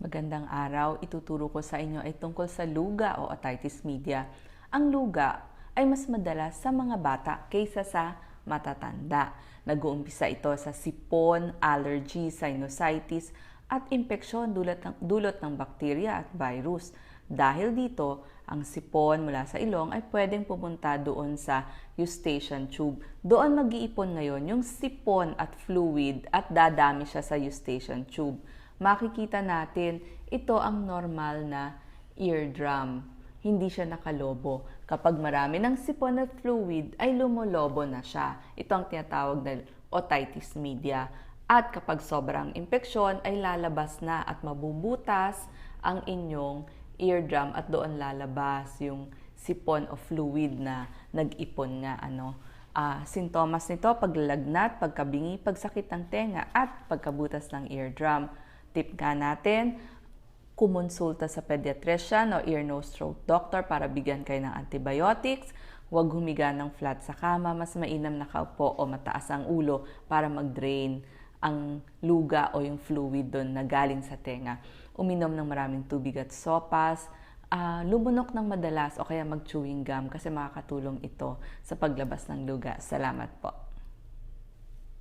Magandang araw. Ituturo ko sa inyo ay tungkol sa luga o otitis media. Ang luga ay mas madalas sa mga bata kaysa sa matatanda. Nag-uumpisa ito sa sipon, allergy, sinusitis, at impeksyon dulot ng, dulot ng bakterya at virus. Dahil dito, ang sipon mula sa ilong ay pwedeng pumunta doon sa eustachian tube. Doon mag-iipon ngayon yung sipon at fluid at dadami siya sa eustachian tube. Makikita natin, ito ang normal na eardrum. Hindi siya nakalobo. Kapag marami ng sipon at fluid, ay lumolobo na siya. Ito ang tinatawag na otitis media. At kapag sobrang impeksyon, ay lalabas na at mabubutas ang inyong eardrum at doon lalabas yung sipon o fluid na nag-ipon nga ano. Uh, sintomas nito, paglalagnat, pagkabingi, pagsakit ng tenga at pagkabutas ng eardrum. Tip nga natin, kumonsulta sa pediatrician o ear, nose, throat doctor para bigyan kayo ng antibiotics. Huwag humiga ng flat sa kama, mas mainam na kaupo o mataas ang ulo para mag-drain ang luga o yung fluid doon na galing sa tenga. Uminom ng maraming tubig at sopas, uh, lumunok ng madalas o kaya mag-chewing gum kasi makakatulong ito sa paglabas ng luga. Salamat po.